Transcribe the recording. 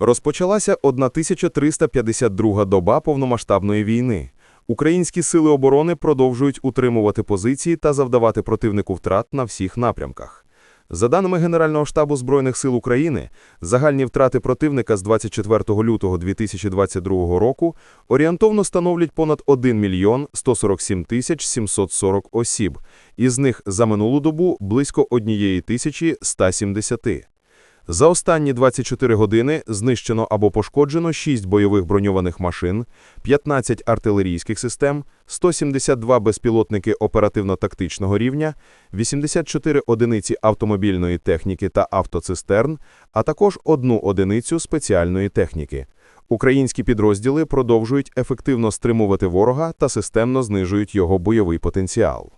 Розпочалася 1352 доба повномасштабної війни. Українські сили оборони продовжують утримувати позиції та завдавати противнику втрат на всіх напрямках. За даними Генерального штабу Збройних сил України, загальні втрати противника з 24 лютого 2022 року орієнтовно становлять понад 1 мільйон 147 тисяч 740 осіб, із них за минулу добу близько 1 тисячі 170. За останні 24 години знищено або пошкоджено 6 бойових броньованих машин, 15 артилерійських систем, 172 безпілотники оперативно-тактичного рівня, 84 одиниці автомобільної техніки та автоцистерн, а також одну одиницю спеціальної техніки. Українські підрозділи продовжують ефективно стримувати ворога та системно знижують його бойовий потенціал.